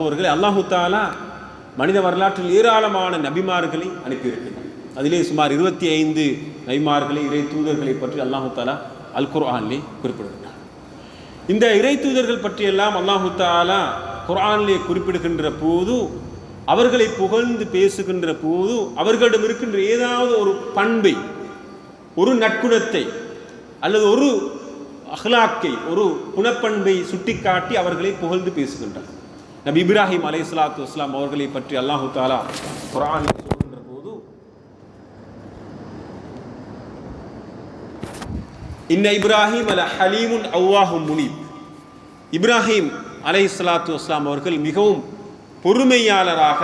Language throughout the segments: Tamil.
அவர்களை அல்லாஹு தாலா மனித வரலாற்றில் ஏராளமான நபிமார்களை அனுப்பியிருக்கிறார் அதிலே சுமார் இருபத்தி ஐந்து நபிமார்களை இறை தூதர்களை பற்றி அல்லாஹு தாலா அல் குர்ஆன்லே குறிப்பிடுகின்றார் இந்த இறை தூதர்கள் பற்றியெல்லாம் அல்லாஹு தாலா குர்ஆனிலே குறிப்பிடுகின்ற போது அவர்களை புகழ்ந்து பேசுகின்ற போது அவர்களிடம் இருக்கின்ற ஏதாவது ஒரு பண்பை ஒரு நற்குணத்தை அல்லது ஒரு அஹ்லாக்கை ஒரு குணப்பண்பை சுட்டிக்காட்டி அவர்களை புகழ்ந்து பேசுகின்றார். நபி இப்ராஹிம் அலை சலாத்து வஸ்லாம் அவர்களை பற்றி அல்லாஹு தாலா குரானில் சொல்கின்ற போது இன்ன இப்ராஹிம் அல ஹலீமுன் அவ்வாஹும் முனீப். இப்ராஹிம் அலை சலாத்து வஸ்லாம் அவர்கள் மிகவும் பொறுமையாளராக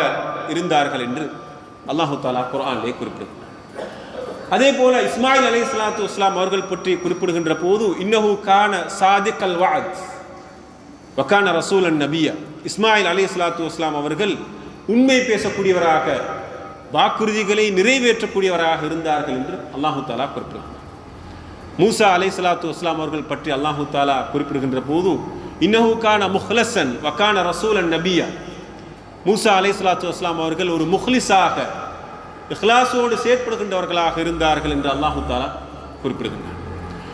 இருந்தார்கள் என்று அல்லாஹு தாலா குரானிலே குறிப்பிடுகிறார். அதே போல இஸ்மாயில் அலை இஸ்லாத்து இஸ்லாம் அவர்கள் பற்றி குறிப்பிடுகின்ற போது இன்னஹு கான சாதிக் அல் வாத் வக்கான ரசூலன் நபியா இஸ்மாயில் அலி சலாத்து வஸ்லாம் அவர்கள் உண்மை பேசக்கூடியவராக வாக்குறுதிகளை நிறைவேற்றக்கூடியவராக இருந்தார்கள் என்று அல்லாஹு தாலா குறிப்பிடுகிறார் மூசா அலை சலாத்து வஸ்லாம் அவர்கள் பற்றி அல்லாஹு தாலா குறிப்பிடுகின்ற போது இன்னஹு முஹ்லசன் வக்கான ரசூலன் நபியா. மூசா அலை சலாத்து வஸ்லாம் அவர்கள் ஒரு முஹ்லிஸாக இஹ்லாஸோடு செயற்படுகின்றவர்களாக இருந்தார்கள் என்று அல்லாஹு தாலா குறிப்பிடுகின்றார்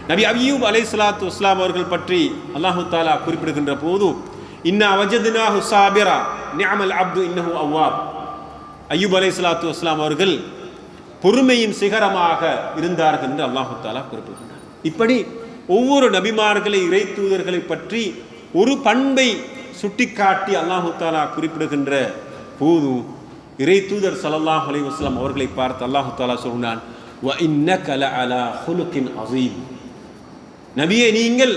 நபி அபியூப் அலை சலாத்து இஸ்லாம் அவர்கள் பற்றி அல்லாஹு தாலா குறிப்பிடுகின்ற போது இன்ன அவஜதுனா சாபிரா நியாமல் அப்து இன்னஹு அவ்வாப். அய்யூப் அலை சலாத்து இஸ்லாம் அவர்கள் பொறுமையின் சிகரமாக இருந்தார்கள் என்று அல்லாஹு தாலா குறிப்பிடுகின்றார் இப்படி ஒவ்வொரு நபிமார்களை இறை தூதர்களை பற்றி ஒரு பண்பை சுட்டிக்காட்டி அல்லாஹு தாலா குறிப்பிடுகின்ற போது இறை தூதர் சல்லாஹ் அலி வஸ்லாம் அவர்களை பார்த்து அல்லாஹு தாலா சொன்னான் அலா ஹுலுக்கின் அசீம் நபியே நீங்கள்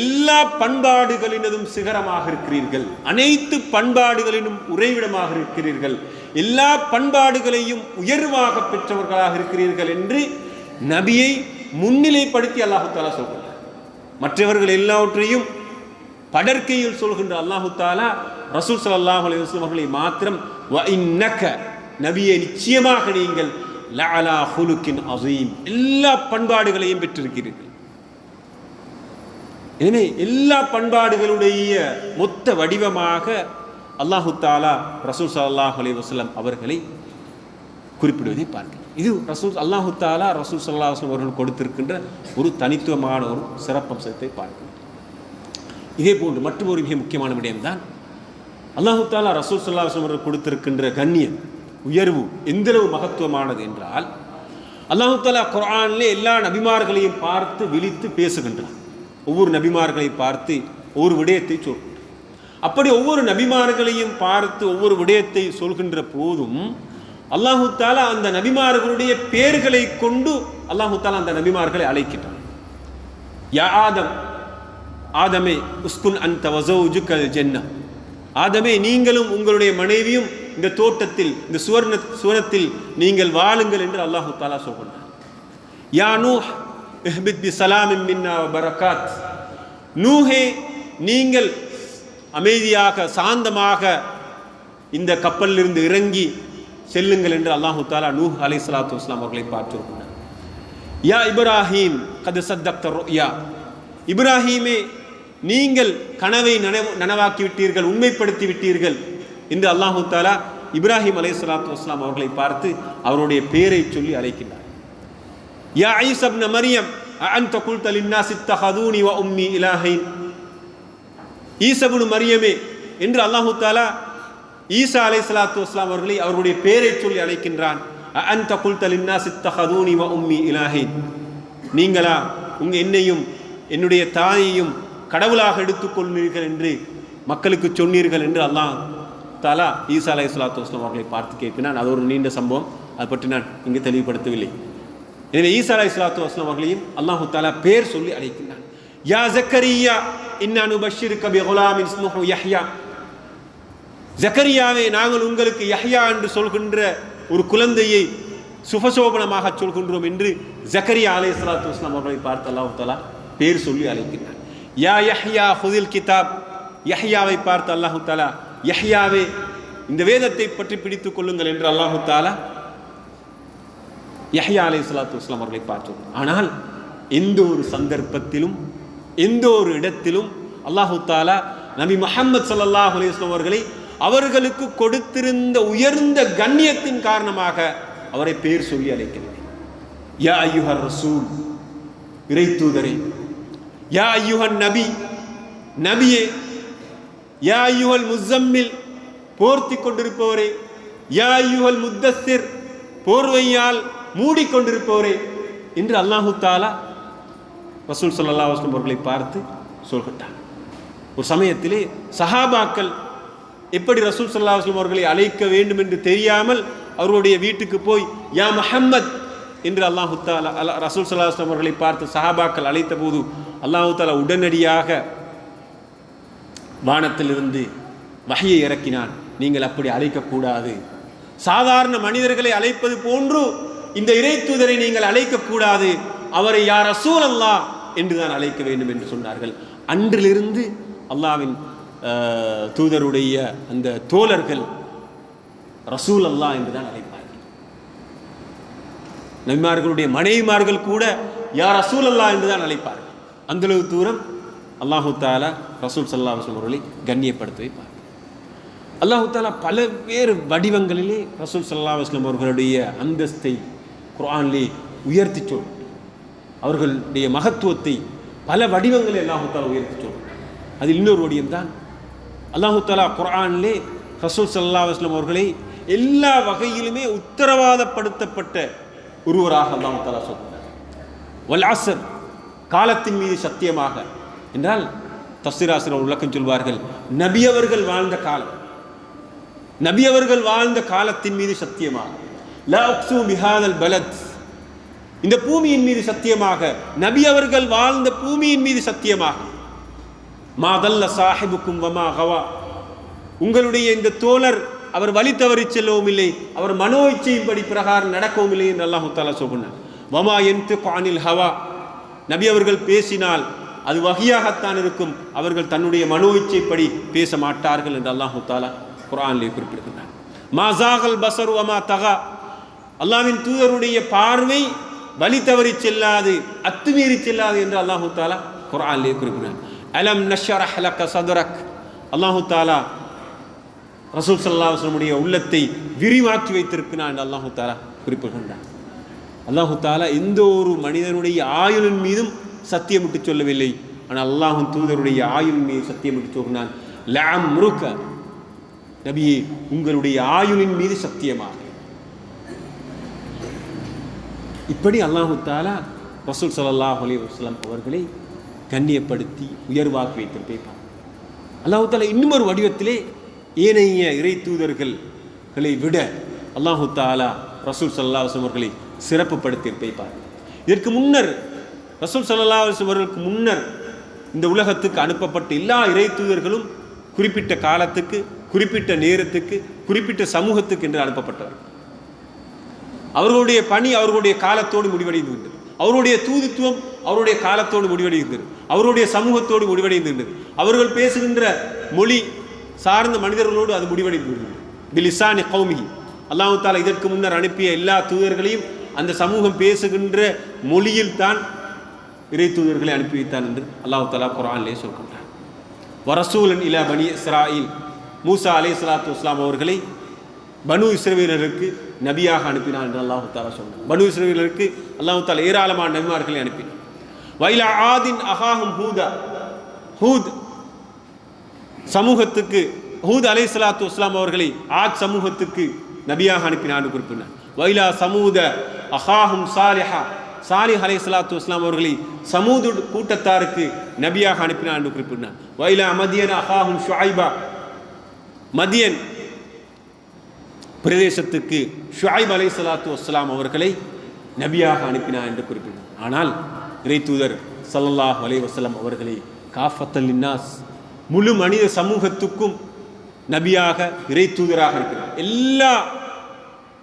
எல்லா பண்பாடுகளினதும் சிகரமாக இருக்கிறீர்கள். அனைத்து பண்பாடுகளிலும் உறைவிடமாக இருக்கிறீர்கள். எல்லா பண்பாடுகளையும் உயர்வாக பெற்றவர்களாக இருக்கிறீர்கள் என்று நபியை முன்னிலைப்படுத்தி அல்லாஹு தாலா சொல்கிறார் மற்றவர்கள் எல்லாவற்றையும் படற்கையில் சொல்கின்ற அல்லாஹு தாலா ரசூல் சல்லாஹ் அலி அவர்களை மாத்திரம் இன்னக்க நபியை நிச்சயமாக நீங்கள் லஅலா ஹுலுக்கின் அசீம் எல்லா பண்பாடுகளையும் பெற்றிருக்கிறீர்கள். எனவே எல்லா பண்பாடுகளுடைய மொத்த வடிவமாக அல்லாஹு தாலா ரசூல் சல்லாஹ் அலி வஸ்லம் அவர்களை குறிப்பிடுவதை பார்க்கிறேன் இது ரசூல் அல்லாஹு தாலா ரசூல் சல்லா வஸ்லம் அவர்கள் கொடுத்திருக்கின்ற ஒரு தனித்துவமான ஒரு சிறப்பம்சத்தை பார்க்கிறேன் இதே போன்று மற்றும் ஒரு மிக முக்கியமான விடயம்தான் அல்லாஹு தாலா ரசூல் சல்லா வஸ்லம் அவர்கள் கொடுத்திருக்கின்ற கண்ணியம் உயர்வு எந்தளவு மகத்துவமானது என்றால் அல்லாஹு தாலா குரானிலே எல்லா நபிமார்களையும் பார்த்து விழித்து பேசுகின்றார் ஒவ்வொரு நபிமார்களை பார்த்து ஒவ்வொரு விடயத்தை சொல்கின்றார் அப்படி ஒவ்வொரு நபிமார்களையும் பார்த்து ஒவ்வொரு விடயத்தை சொல்கின்ற போதும் அல்லாஹு தாலா அந்த நபிமார்களுடைய பேர்களை கொண்டு அல்லாஹு தாலா அந்த நபிமார்களை அழைக்கின்றான். யா ஆதம் ஆதமே உஸ்குன் அந்த வசௌஜுக்கல் ஜென்னா. ஆதமே நீங்களும் உங்களுடைய மனைவியும் இந்த தோட்டத்தில் இந்த சுவர்ண சுவனத்தில் நீங்கள் வாழுங்கள் என்று அல்லாஹு தாலா சொல்கின்றார் யா இஹ்பித் பி சலாமின் மின்னா பரக்காத் நூஹே நீங்கள் அமைதியாக சாந்தமாக இந்த கப்பலிலிருந்து இறங்கி செல்லுங்கள் என்று அல்லாஹு தாலா நூஹ் அலை சலாத்து வஸ்லாம் அவர்களை பார்த்திருக்கிறார். யா இப்ராஹீம் கது சத்தக்தர் யா இப்ராஹீமே நீங்கள் கனவை நனவு நனவாக்கி விட்டீர்கள் உண்மைப்படுத்தி விட்டீர்கள் என்று அல்லாஹு தாலா இப்ராஹிம் அலை சலாத்து வஸ்லாம் அவர்களை பார்த்து அவருடைய பெயரை சொல்லி அழைக்கின்றார். யா ஐசப்ன மரியம் அந்த குல்த லின்னாஸ் இத்தஹதூனி வ உம்மி இலாஹைன் ஈசபுனு மரியமே என்று அல்லாஹு தாலா ஈசா அலை சலாத்து வஸ்லாம் அவர்களை அவருடைய பேரை சொல்லி அழைக்கின்றான். அந்த குல்த லின்னாஸ் இத்தஹதூனி வ உம்மி இலாஹைன் நீங்களா உங்கள் என்னையும் என்னுடைய தாயையும் கடவுளாக எடுத்துக்கொள்வீர்கள் என்று மக்களுக்கு சொன்னீர்கள் என்று அல்லாஹ் தாலா ஈசா அலை சலாத்து வஸ்லாம் அவர்களை பார்த்து கேட்பினான். அது ஒரு நீண்ட சம்பவம். அதை பற்றி நான் இங்கு தெளிவுபடுத்தவில்லை. எனவே ஈசா அலை சலாத்து வஸ்லாம் அவர்களையும் அல்லாஹு தாலா பேர் சொல்லி அழைக்கின்றான். யா ஜக்கரியா இன்னானு பஷீர் கபி குலாமின் ஸ்முஹு யஹ்யா. ஜக்கரியாவே நாங்கள் உங்களுக்கு யஹ்யா என்று சொல்கின்ற ஒரு குழந்தையை சுபசோபனமாக சொல்கின்றோம் என்று ஜக்கரியா அலை சலாத்து வஸ்லாம் அவர்களை பார்த்து அல்லாஹு தாலா பேர் சொல்லி அழைக்கின்றான். யா யஹ்யா ஹுதில் கிதாப். யஹ்யாவை பார்த்து அல்லாஹு தாலா யஹ்யாவே இந்த வேதத்தை பற்றி பிடித்துக் கொள்ளுங்கள் என்று அல்லாஹு தாலா யஹ்யா அலை சலாத்து வஸ்லாம் அவர்களை பார்த்தோம். ஆனால் எந்த ஒரு சந்தர்ப்பத்திலும் எந்த ஒரு இடத்திலும் அல்லாஹு தாலா நபி முகமது சல்லாஹ் அலிஸ்லாம் அவர்களை அவர்களுக்கு கொடுத்திருந்த உயர்ந்த கண்ணியத்தின் காரணமாக அவரை பேர் சொல்லி அழைக்கவில்லை யா ஐயுஹர் ரசூல் இறை தூதரே யா ஐயுஹன் நபி நபியே யா ஐயுஹல் முசம்மில் போர்த்தி கொண்டிருப்பவரே யா ஐயுஹல் முத்தஸ்ஸிர் போர்வையால் மூடிக்கொண்டிருப்பவரை என்று அல்லாஹு தாலா ரசூல் ஸல்லல்லாஹு அலைஹி அவர்களை பார்த்து சொல்கிட்டார் ஒரு சமயத்திலே சஹாபாக்கள் எப்படி ரசூல் சல்லா வஸ்லம் அவர்களை அழைக்க வேண்டும் என்று தெரியாமல் அவர்களுடைய வீட்டுக்கு போய் யா மஹம்மத்! என்று அல்லாஹு தாலா அல்லா ரசூல் சல்லா வஸ்லம் அவர்களை பார்த்து சஹாபாக்கள் அழைத்த போது அல்லாஹு தாலா உடனடியாக வானத்திலிருந்து வகையை இறக்கினான். நீங்கள் அப்படி அழைக்கக்கூடாது. சாதாரண மனிதர்களை அழைப்பது போன்று இந்த இறை தூதரை நீங்கள் அழைக்கக்கூடாது. அவரை யார் ரசூல் அல்லா என்று தான் அழைக்க வேண்டும் என்று சொன்னார்கள். அன்றிலிருந்து அல்லாவின் தூதருடைய அந்த தோழர்கள் ரசூல் அல்லா என்று தான் அழைப்பார்கள். நபிமார்களுடைய மனைவிமார்கள் கூட யார் ரசூல் அல்லாஹ் என்று தான் அழைப்பார்கள். அந்தளவு தூரம் அல்லாஹு தாலா ரசூல் சல்லா அவர்களை கண்ணியப்படுத்தி வைப்பார் அல்லாஹு தாலா பல்வேறு வடிவங்களிலே ரசூல் சல்லா வஸ்லம் அவர்களுடைய அந்தஸ்தை குரான்லே உயர்த்தி சொல். அவர்களுடைய மகத்துவத்தை பல வடிவங்களை அல்லாஹுத்தாலா உயர்த்தி சொல். அதில் இன்னொரு வடிவம் தான் அல்லாஹு தாலா ரசூல் சல்லா வஸ்லம் அவர்களை எல்லா வகையிலுமே உத்தரவாதப்படுத்தப்பட்ட ஒருவராக அல்லாஹுத்தாலா சொல்கிறார். வல்லாசர் காலத்தின் மீது சத்தியமாக. என்றால் தஸ்திராசிரியர் விளக்கம் சொல்வார்கள் நபியவர்கள் வாழ்ந்த காலம். நபியவர்கள் வாழ்ந்த காலத்தின் மீது சத்தியமாக. லா உக்ஸு பிஹாதல் பலத். இந்த பூமியின் மீது சத்தியமாக நபி அவர்கள் வாழ்ந்த பூமியின் மீது சத்தியமாக. மாதல்ல சாஹிபுக்கும் வமா ஹவா. உங்களுடைய இந்த தோழர் அவர் வழி தவறி செல்லவும் இல்லை அவர் மனோ இச்சையின்படி பிரகாரம் நடக்கவும் இல்லை என்று அல்லாஹு தாலா சொன்னார் வமா என்று கானில் ஹவா. நபி அவர்கள் பேசினால் அது வகையாகத்தான் இருக்கும். அவர்கள் தன்னுடைய மனோ இச்சைப்படி பேச மாட்டார்கள் என்று அல்லாஹு தாலா குரானிலே குறிப்பிடுகிறார் மாசாகல் பசர் வமா தகா. அல்லாவின் தூதருடைய பார்வை வழி தவறி செல்லாது அத்துமீறி செல்லாது என்று அல்லாஹு தாலா குரானிலே குறிப்பிடுகிறார் அலம் நஷரஹ் லக்க சதுரக்? அல்லாஹு தாலா ரசூல் சல்லா உள்ளத்தை விரிவாக்கி வைத்திருக்கிறான் என்று அல்லாஹு தாலா குறிப்பிடுகின்றான். அல்லாஹு தாலா எந்த ஒரு மனிதனுடைய ஆயுளின் மீதும் சத்தியமிட்டு சொல்லவில்லை. ஆனால் அல்லாஹும் தூதருடைய ஆயுளின் மீது சத்தியமிட்டு சொல்கிறான். லாம் முருக்க நபியே உங்களுடைய ஆயுளின் மீது சத்தியமாக இப்படி அல்லாஹு தாலா ரசூல் ஸல்லல்லாஹு அலி வஸ்லாம் அவர்களை கண்ணியப்படுத்தி உயர்வாக்கி வைத்திருப்பே அல்லாஹு தாலா இன்னும் ஒரு வடிவத்திலே ஏனைய இறை தூதர்களை விட அல்லாஹு தாலா ரசூல் சல்லா அவர்களை சிறப்புப்படுத்தி வைப்பார். இதற்கு முன்னர் ரசூல் சல்லா அவர்களுக்கு முன்னர் இந்த உலகத்துக்கு அனுப்பப்பட்ட எல்லா இறை தூதர்களும் குறிப்பிட்ட காலத்துக்கு குறிப்பிட்ட நேரத்துக்கு குறிப்பிட்ட சமூகத்துக்கு என்று அனுப்பப்பட்டவர் அவர்களுடைய பணி அவர்களுடைய காலத்தோடு முடிவடைந்து விட்டது அவருடைய தூதுத்துவம் அவருடைய காலத்தோடு முடிவடைந்தது அவருடைய சமூகத்தோடு முடிவடைந்தது அவர்கள் பேசுகின்ற மொழி சார்ந்த மனிதர்களோடு அது முடிவடைந்து விட்டது பிலிசானி கௌமிகி அல்லாஹு தாலா இதற்கு முன்னர் அனுப்பிய எல்லா தூதர்களையும் அந்த சமூகம் பேசுகின்ற மொழியில் தான் இறை தூதர்களை அனுப்பி வைத்தான் என்று அல்லாஹு தாலா குரானிலே சொல்கின்றார் வரசூலன் இலா பனி இஸ்ராயில். மூசா அலே சலாத்து இஸ்லாம் அவர்களை பனு இஸ்ரவேலருக்கு நபியாக அனுப்பினான் என்று அல்லாஹு தாலா சொன்னார் பனு இஸ்ரவேலருக்கு அல்லாஹு தாலா ஏராளமான நபிமார்களை அனுப்பினார் வைலா ஆதின் அகாஹும் ஹூதா. ஹூத் சமூகத்துக்கு ஹூத் அலை சலாத்து வஸ்லாம் அவர்களை ஆத் சமூகத்துக்கு நபியாக அனுப்பினான்னு குறிப்பினார் வைலா சமூத அஹாஹும் சாலிஹா. சாலிஹ் அலை சலாத்து வஸ்லாம் அவர்களை சமூது கூட்டத்தாருக்கு நபியாக அனுப்பினார் என்று குறிப்பிட்டார் வைலா மதியன் அஹாஹும் ஷுஐபா. மதியன் பிரதேசத்துக்கு ஷுஐப் அலை சலாத்து வஸ்லாம் அவர்களை நபியாக அனுப்பினார் என்று குறிப்பிட்டார் ஆனால் இறை தூதர் சல்லல்லாஹ் அலை வசலம் அவர்களை காஃபத்தல் இன்னாஸ் முழு மனித சமூகத்துக்கும் நபியாக இறை தூதராக இருக்கிறார் எல்லா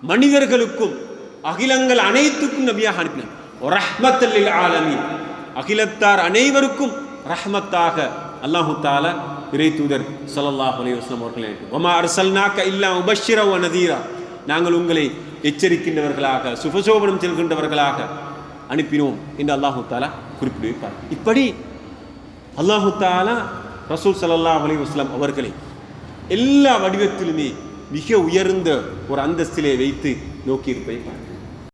மனிதர்களுக்கும் அகிலங்கள் அனைத்துக்கும் நபியாக அனுப்பினார். ரஹ்மத்தல்லில் ஆலமி அகிலத்தார் அனைவருக்கும் ரஹ்மத்தாக அல்லாஹு தாலா இறை தூதர் சல்லாஹ் அலைஹி அவர்களை ஒமா வமா இல்லா உபஷ்ஷிர நதீரா. நாங்கள் உங்களை எச்சரிக்கின்றவர்களாக சுபசோபனம் செல்கின்றவர்களாக அனுப்பினோம் என்று அல்லாஹு தாலா குறிப்பிட்டு இப்படி அல்லாஹு தாலா ரசூல் சல்லா அலைஹி அவர்களை எல்லா வடிவத்திலுமே மிக உயர்ந்த ஒரு அந்தஸ்திலே வைத்து நோக்கியிருப்பதை பார்க்க